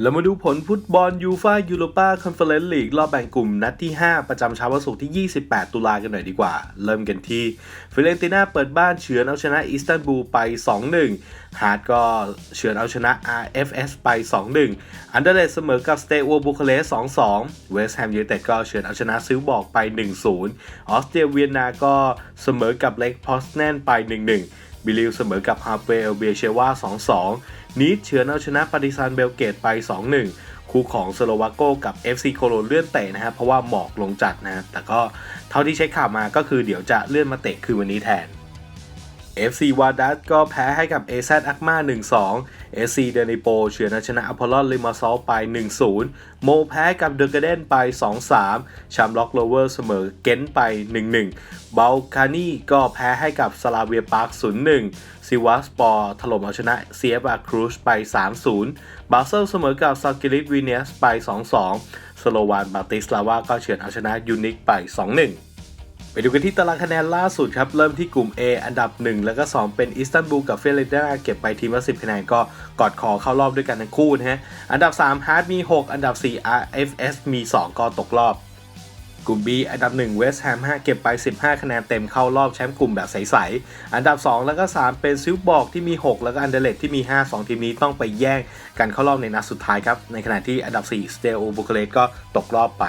เรามาดูผลฟุตบอลยูฟายูโรปาคอนเฟอเรนซ์ลีกรอบแบ่งกลุ่มนัดที่ 5 ประจำเช้าวันศุกร์ที่ 28 ตุลากันหน่อยดีกว่า เริ่มกันที่ฟิเรนติน่าเปิดบ้านเฉือนเอาชนะอิสตันบูลไป 2-1 ฮาร์ดก็เฉือนเอาชนะ RFS ไป 2-1 อันเดอร์เลดเสมอกับสเตอัวบูคาเรส2-2 เวสต์แฮมยูไนเต็ดก็เฉือนเอาชนะซิลบอกไป 1-0 ออสเตรียเวียนนาก็เสมอกับเล็กพอสแนนไป 1-1 บิลิวเสมอกับฮาเปลเบียเชวา2-2 นีดเฉือนเอาชนะปาริซานเบลเกตไป 2-1 คู่ของสโลวาโกกับ FC โคโลเลื่อนเตะนะครับเพราะว่าหมอกลงจัดนะแต่ก็เท่าที่เช็คข่าวมาก็คือเดี๋ยวจะเลื่อนมาเตะคือวันนี้แทน FC วาดัสก็แพ้ให้กับ AZ อักมา1-2 SC เดนิโปเฉือนชนะอพอลลอนลิมาซอลไป 1-0 โมแพ้กับเดอะกเดนไป 2-3 ชามล็อกโลเวอร์เสมอเกนไป 1-1 เบลคานี่ก็แพ้ให้กับสลาเวียปาร์ค 0-1 ซิวาสปอร์ถล่มเอาชนะเซียบาครูชไป 3-0 บาเซลเสมอกับซากิลิตวีเนสไป 2-2 สโลวานบาติสลาวาก็เฉือนเอาชนะยูนิคไป 2-1 ไปดูกันที่ตารางคะแนนล่าสุดครับ เริ่มที่กลุ่ม A อันดับ 1 แล้วก็ 2 เป็นอิสตันบูลกับเฟเรนตินาเก็บไปทีมละ10 คะแนนก็กอดคอเข้ารอบด้วยกันทั้งคู่นะฮะ อันดับ3ฮาร์ดมี 6 อันดับ 4 RFS มี 2 ก็ตกรอบ กลุ่ม B อันดับ1 West Ham 5เก็บไป 15 คะแนนเต็มเข้ารอบแชมป์กลุ่มแบบใสๆ อันดับ 2 แล้วก็ 3 เป็นซิลบอกที่มี 6 แล้วก็อันเดเลตที่มี 5 2 ทีมนี้ต้องไปแย่งกันเข้ารอบในนัดสุดท้ายครับ ในขณะที่อันดับ 4 สเตโอบุคเลสก็ตกรอบไป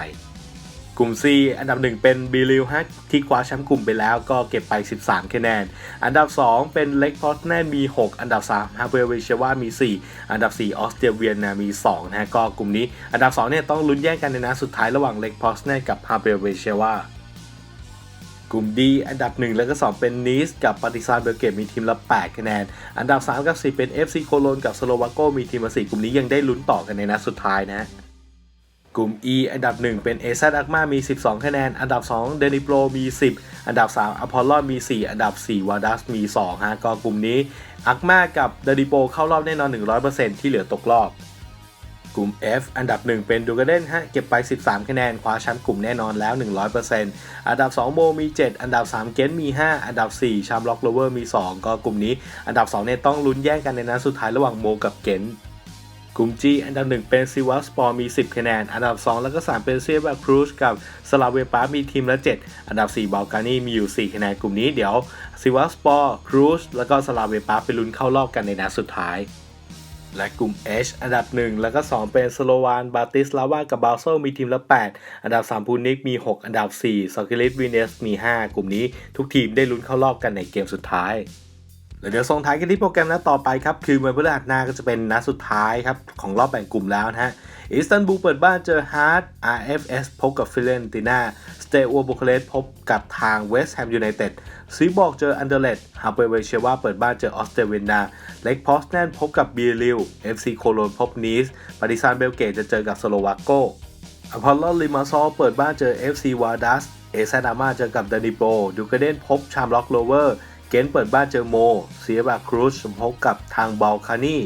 กลุ่ม C อันดับ 1 เป็นบิลิวฮะที่คว้าแชมป์กลุ่มไปแล้วก็เก็บไป 13 คะแนน อันดับ 2 เป็นเล็กพอสแนมี 6 อันดับ 3ฮาเวลเวเชวามี 4 อันดับ 4 ออสเตรียเวียนนามี 2นะฮะก็กลุ่มนี้ อันดับ 2 เนี่ยต้องลุ้นแย่งกันในนัดสุดท้ายระหว่างเล็กพอสแนกับฮาเวลเวเชวากลุ่ม D อันดับ 1 แล้วก็ 2 เป็นนิสกับปาติซานเบลเกตมีทีมละ 8 คะแนน อันดับ 3 กับ 4 เป็น FC โคโลนกับสโลวาโกมีทีมละ4กลุ่มนี้ยังได้ลุ้นต่อกันในนัดสุดท้ายนะฮะ กลุ่ม E อันดับ 1 เป็น a z อักมามี 12 คะแนน อันดับ 2 เดนิโปรมี 10 อันดับ 3อพอลลอนมี 4 อันดับ 4 วาดัสมี2ฮะก็กลุ่มนี้ อักมากับเดนิโปเข้ารอบแน่นอน 100%ที่เหลือตกรอบกลุ่ม F อันดับ 1 เป็นดูกาเดนฮะเก็บไป 13 คะแนนคว้าแชมป์กลุ่มแน่นอนแล้ว 100%อันดับ 2 โมมี 7 อันดับ 3 เกนมี 5 อันดับ 4 ชามล็อกโลเวอร์มี 2 ก็กลุ่มนี้ อันดับ 2 เนี่ยต้องลุ้นแย่งกันในนัดสุดท้ายระหว่างโมกับเกน กลุ่ม G อันดับ 1 เป็นซิวาสปอร์มี 10 คะแนน อันดับ 2 แล้วก็ 3 เป็นเซียบาครูชกับสลาเวปามีทีมละ 7 อันดับ 4 บาลกานีมีอยู่ 4 คะแนน กลุ่มนี้เดี๋ยวซิวาสปอร์ครูชแล้วก็สลาเวปาไปลุ้นเข้ารอบกันในนัดสุดท้ายและกลุ่ม H อันดับ 1 แล้วก็ 2 เป็นสโลวาน บาติสลาวา กับบาโซมีทีมละ 8 อันดับ 3 พูนิกมี 6 อันดับ4ซอกิลิสวีเนสมี 5 กลุ่มนี้ทุกทีมได้ลุ้นเข้ารอบกันในเกมสุดท้าย แล้วเดี๋ยวส่งท้ายกันที่โปรแกรมนัดต่อไปครับ คือวันพฤหัสหน้าก็จะเป็นนัดสุดท้ายครับ ของรอบแบ่งกลุ่มแล้วนะฮะอิสตันบูลเปิดบ้านเจอฮาร์ด RFS พบกับฟิเรนติน่าสเตอัวบุคเลสพบกับทางเวสต์แฮมยูไนเต็ดซีบอกเจออันเดอร์เลดฮาเปเวเชวาเปิดบ้านเจอออสเตรเวียนาเล็กพอสแนนพบกับบีริว FC โคโลนพบนีสปาริซานเบลเกตจะเจอกับสโลวาโกอพอลลอนลิมาซอลเปิดบ้านเจอ FC วาดัสเอซานามาเจอกับดานิโปดูกาเดนพบชามล็อกโลเวอร์ เกนเปิดบ้านเจอโม เซียบาครูชพบกับทางบอลคานี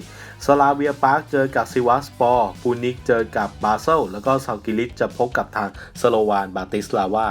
สลาเวียปาร์กเจอกับซิวาสปอร์ปูนิกเจอกับบาเซลแล้วก็ซากิลิสจะพบกับทางสโลวานบาติสลาวา